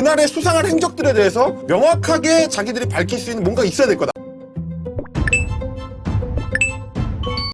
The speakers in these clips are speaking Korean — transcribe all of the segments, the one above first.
그날의 수상한 행적들에 대해서 명확하게 자기들이 밝힐 수 있는 뭔가 있어야 될 거다.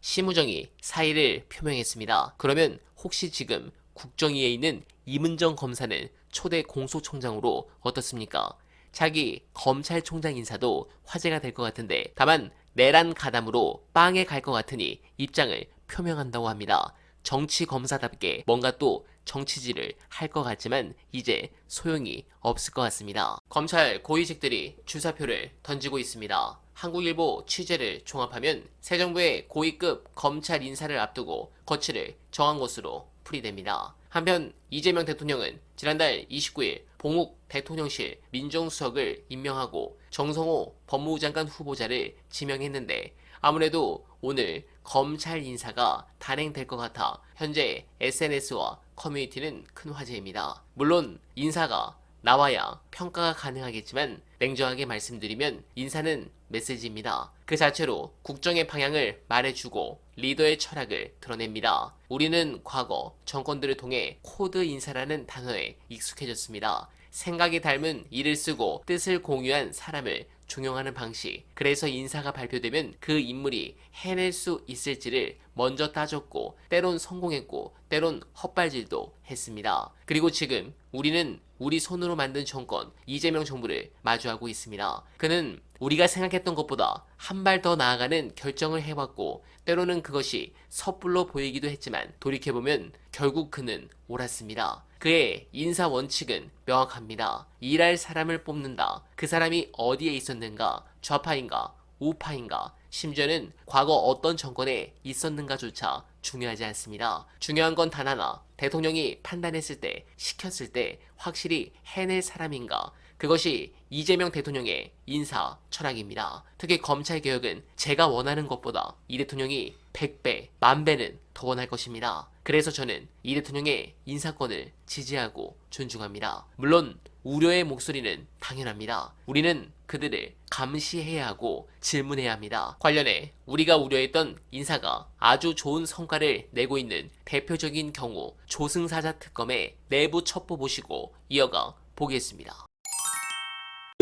심우정이 사의를 표명했습니다. 그러면 혹시 지금 국정위에 있는 이문정 검사는 초대 공소총장으로 어떻습니까? 자기 검찰총장 인사도 화제가 될 것 같은데 다만 내란 가담으로 빵에 갈 것 같으니 입장을 표명한다고 합니다. 정치 검사답게 뭔가 또 정치질을 할 것 같지만 이제 소용이 없을 것 같습니다. 검찰 고위직들이 주사표를 던지고 있습니다. 한국일보 취재를 종합하면 새 정부의 고위급 검찰 인사를 앞두고 거취를 정한 것으로 풀이됩니다. 한편 이재명 대통령은 지난달 29일 봉욱 대통령실 민정수석을 임명하고 정성호 법무부 장관 후보자를 지명했는데 아무래도 오늘 검찰 인사가 단행될 것 같아 현재 SNS와 커뮤니티는 큰 화제입니다. 물론 인사가 나와야 평가가 가능하겠지만 냉정하게 말씀드리면 인사는 메시지입니다. 그 자체로 국정의 방향을 말해주고 리더의 철학을 드러냅니다. 우리는 과거 정권들을 통해 코드 인사라는 단어에 익숙해졌습니다. 생각이 닮은 이를 쓰고 뜻을 공유한 사람을 중용하는 방식. 그래서 인사가 발표되면 그 인물이 해낼 수 있을지를 먼저 따졌고, 때론 성공했고, 때론 헛발질도 했습니다. 그리고 지금 우리는 우리 손으로 만든 정권, 이재명 정부를 마주하고 있습니다. 그는 우리가 생각했던 것보다 한 발 더 나아가는 결정을 해왔고, 때로는 그것이 섣불러 보이기도 했지만, 돌이켜보면 결국 그는 옳았습니다. 그의 인사 원칙은 명확합니다. 일할 사람을 뽑는다. 그 사람이 어디에 있었는가? 좌파인가? 우파인가? 심지어는 과거 어떤 정권에 있었는가조차 중요하지 않습니다. 중요한 건 단 하나. 대통령이 판단했을 때, 시켰을 때 확실히 해낼 사람인가? 그것이 이재명 대통령의 인사 철학입니다. 특히 검찰 개혁은 제가 원하는 것보다 이 대통령이 100배, 만배는 더 원할 것입니다. 그래서 저는 이 대통령의 인사권을 지지하고 존중합니다. 물론 우려의 목소리는 당연합니다. 우리는 그들을 감시해야 하고 질문해야 합니다. 관련해 우리가 우려했던 인사가 아주 좋은 성과를 내고 있는 대표적인 경우 조승사자 특검의 내부 첩보 보시고 이어가 보겠습니다.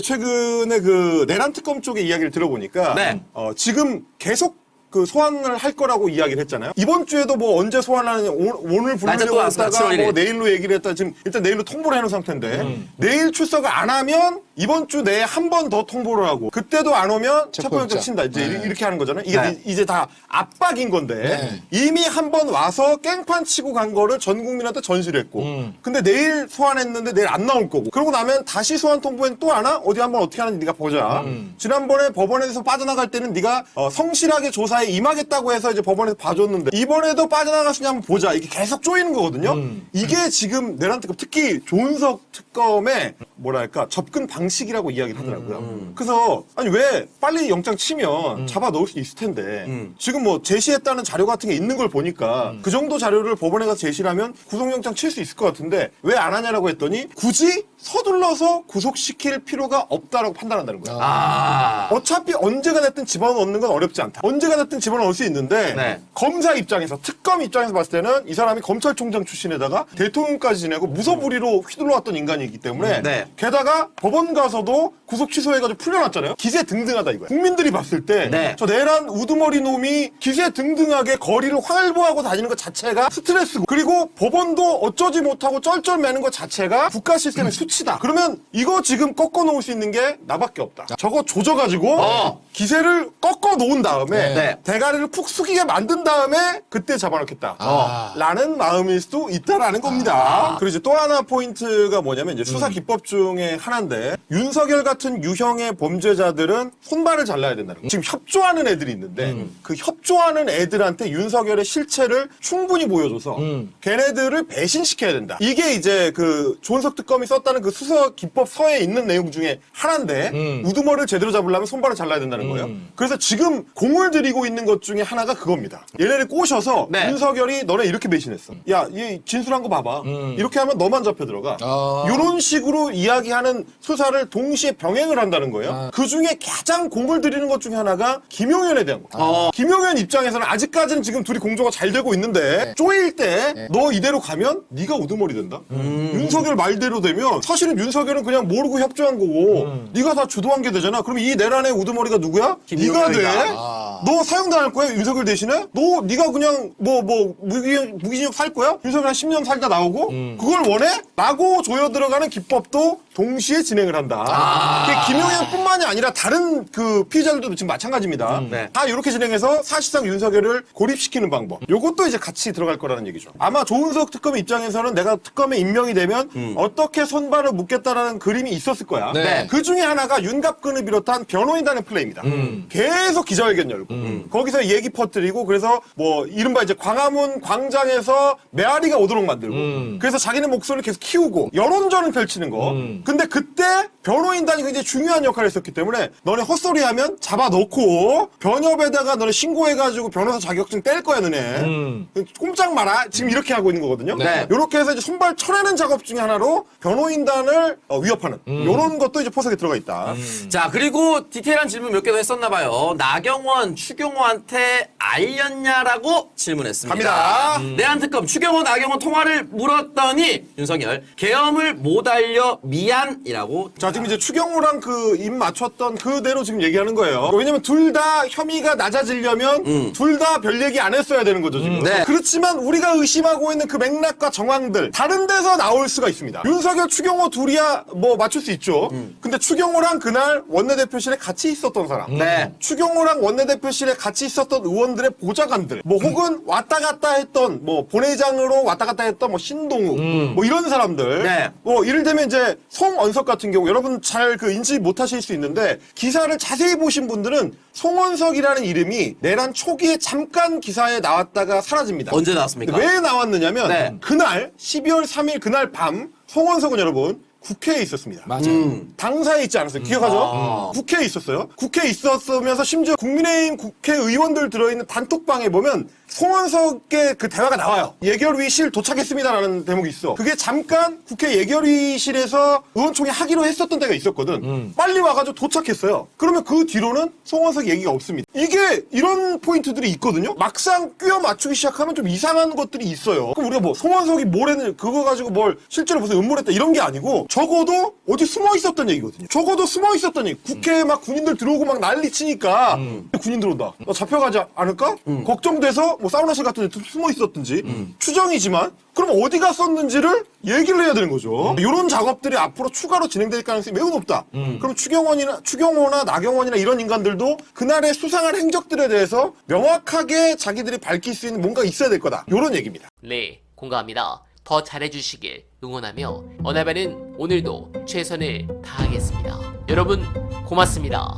최근에 그 내란 특검 쪽의 이야기를 들어보니까 네. 어, 지금 계속 그 소환을 할 거라고 이야기를 했잖아요. 이번 주에도 뭐 언제 소환하느냐 오, 오늘 부르려고 했다가 7월 뭐 1일. 내일로 얘기를 했다 지금 일단 내일로 통보를 해놓은 상태인데 음. 내일 출석을 안 하면 이번 주 내에 한 번 더 통보를 하고 그때도 안 오면 체포영장 체포영장. 친다 이제 네. 이렇게 하는 거잖아요. 이게 네. 이제 다 압박인 건데 네. 이미 한 번 와서 깽판 치고 간 거를 전 국민한테 전시를 했고 음. 근데 내일 소환했는데 내일 안 나올 거고 그러고 나면 다시 소환 통보엔 또안 와? 어디 한번 어떻게 하는지 네가 보자 음. 지난번에 법원에서 빠져나갈 때는 네가 어, 성실하게 조사 에 임하겠다고 해서 이제 법원에서 봐줬는데 이번에도 빠져나갈 수 있냐 한번 보자 이게 계속 쪼이는 거거든요 음. 이게 지금 내란 특검 특히 조은석 특검의 뭐랄까 접근 방식이라고 이야기를 하더라고요 음. 그래서 아니 왜 빨리 영장 치면 잡아 넣을 수 있을 텐데 음. 지금 뭐 제시했다는 자료 같은 게 있는 걸 보니까 그 정도 자료를 법원에 가서 제시를 하면 구속영장 칠 수 있을 것 같은데 왜 안 하냐라고 했더니 굳이 서둘러서 구속시킬 필요가 없다라고 판단한다는 거야. 아. 어차피 언제가 됐든 집어넣 얻는 건 어렵지 않다. 언제가 됐든 집어넣을 수 있는데 네. 검사 입장에서 특검 입장에서 봤을 때는 이 사람이 검찰총장 출신에다가 대통령까지 지내고 무소불위로 휘둘러왔던 인간이기 때문에 네. 게다가 법원 가서도 구속 취소해가지고 풀려났잖아요. 기세 등등하다 이거야. 국민들이 봤을 때 저 네. 내란 우두머리 놈이 기세 등등하게 거리를 활보하고 다니는 것 자체가 스트레스고 그리고 법원도 어쩌지 못하고 쩔쩔매는 것 자체가 국가 시스템의 수치다. 그러면 이거 지금 꺾어 놓을 수 있는 게 나밖에 없다. 저거 조져가지고 어. 기세를 꺾어 놓은 다음에 네. 대가리를 푹 숙이게 만든 다음에 그때 잡아놓겠다. 아. 라는 마음일 수도 있다라는 겁니다. 그리고 이제 또 하나 포인트가 뭐냐면 이제 수사 기법 중에 하나인데 윤석열 같은 유형의 범죄자들은 손발을 잘라야 된다는 거예요. 지금 협조하는 애들이 있는데 그 협조하는 애들한테 윤석열의 실체를 충분히 보여줘서 걔네들을 배신시켜야 된다. 이게 이제 그 조은석 특검이 썼다는 그 수사 기법 서에 있는 내용 중에 하나인데 우두머리를 제대로 잡으려면 손발을 잘라야 된다는 거예요. 그래서 지금 공을 들이고 있는 것 중에 하나가 그겁니다. 얘네를 꼬셔서 네. 윤석열이 너네 이렇게 배신했어. 야, 이 진술한 거 봐봐. 이렇게 하면 너만 잡혀 들어가. 아. 이런 식으로 이야기하는 수사를 동시에 병행을 한다는 거예요. 그 중에 가장 공을 들이는 것 중에 하나가 김용현에 대한 거예요. 어. 김용현 입장에서는 아직까지는 지금 둘이 공조가 잘 되고 있는데 쪼일 때 너 이대로 가면 네가 우두머리 된다. 윤석열 말대로 되면 사실은 윤석열은 그냥 모르고 협조한 거고 네가 다 주도한 게 되잖아. 그럼 이 내란의 우두머리가 누구야? 네가 돼. 김용현이다. 너 사형당할 거야 윤석열 대신에? 너 네가 그냥 뭐 뭐 무기 무기징역 살 거야? 윤석열 한 10년 살다 나오고 그걸 원해? 라고 조여 들어가는 기법도 동시에 진행을 한다. 그게 김용현뿐만이 아니라 다른 그 피의자들도 지금 마찬가지입니다. 네. 다 이렇게 진행해서 사실상 윤석열을 고립시키는 방법. 요것도 이제 같이 들어갈 거라는 얘기죠. 아마 조은석 특검 입장에서는 내가 특검에 임명이 되면 어떻게 손발을 묶겠다라는 그림이 있었을 거야. 네. 그 중에 하나가 윤갑근을 비롯한 변호인단의 플레이입니다. 계속 기자회견 열고 거기서 얘기 퍼뜨리고 그래서 뭐 이른바 이제 광화문 광장에서 메아리가 오도록 만들고 그래서 자기네 목소리를 계속 키우고 여론전을 펼치는 거. 근데 그때 변호인단이 굉장히 중요한 역할을 했었기 때문에 너네 헛소리하면 잡아놓고 변협에다가 너네 신고해가지고 변호사 자격증 뗄 거야 너네. 꼼짝 마라. 지금 이렇게 하고 있는 거거든요. 네. 이렇게 해서 이제 손발 쳐내는 작업 중에 하나로 변호인단을 어, 위협하는 이런 것도 이제 포석에 들어가 있다. 자, 그리고 디테일한 질문 몇 개도 했었나 봐요. 나경원, 추경호한테 알렸냐라고 질문했습니다. 갑니다. 음. 내한 특검 추경호, 나경원 통화를 물었더니 윤석열 계엄을 못 알려 미안 이라고. 자, 지금 이제 추경호랑 그 입 맞췄던 그대로 지금 얘기하는 거예요. 왜냐면 둘 다 혐의가 낮아지려면 둘 다 별 얘기 안 했어야 되는 거죠, 지금. 네. 그렇지만 우리가 의심하고 있는 그 맥락과 정황들 다른 데서 나올 수가 있습니다. 윤석열, 추경호 둘이야 뭐 맞출 수 있죠. 근데 추경호랑 그날 원내대표실에 같이 있었던 사람. 네. 추경호랑 원내대표실에 같이 있었던 의원들의 보좌관들, 뭐 혹은 왔다 갔다 했던 뭐 본회장으로 왔다 갔다 했던 뭐 신동욱, 뭐 이런 사람들, 네. 뭐 이를테면 이제 송언석 같은 경우 여러분 잘 그 인지 못하실 수 있는데 기사를 자세히 보신 분들은 송언석이라는 이름이 내란 초기에 잠깐 기사에 나왔다가 사라집니다. 언제 나왔습니까? 왜 나왔느냐면 네. 그날 12월 3일 그날 밤 송원석은 여러분 국회에 있었습니다. 맞아요. 당사에 있지 않았어요. 기억하죠? 아. 국회에 있었어요. 국회에 있었으면서 심지어 국민의힘 국회의원들 들어있는 단톡방에 보면 송원석의 그 대화가 나와요. 예결위실 도착했습니다라는 대목이 있어. 그게 잠깐 국회 예결위실에서 의원총회 하기로 했었던 때가 있었거든. 빨리 와가지고 도착했어요. 그러면 그 뒤로는 송원석 얘기가 없습니다. 이게 이런 포인트들이 있거든요. 막상 끼워 맞추기 시작하면 좀 이상한 것들이 있어요. 그럼 우리가 뭐 송원석이 뭘 했는지 그거 가지고 뭘 실제로 무슨 음모했다 이런 게 아니고 적어도 어디 숨어 있었던 얘기거든요. 적어도 숨어 있었던 얘기. 국회에 막 군인들 들어오고 막 난리 치니까 군인 들어온다. 너 잡혀가지 않을까? 걱정돼서 뭐 사우나실 같은 데 숨어 있었든지 추정이지만 그럼 어디 갔었는지를 얘기를 해야 되는 거죠. 이런 작업들이 앞으로 추가로 진행될 가능성이 매우 높다. 그럼 추경원이나 추경호나 나경원이나 이런 인간들도 그날의 수상한 행적들에 대해서 명확하게 자기들이 밝힐 수 있는 뭔가 있어야 될 거다. 이런 얘기입니다. 네, 공감합니다. 더 잘해주시길 응원하며 어나바는 오늘도 최선을 다하겠습니다. 여러분 고맙습니다.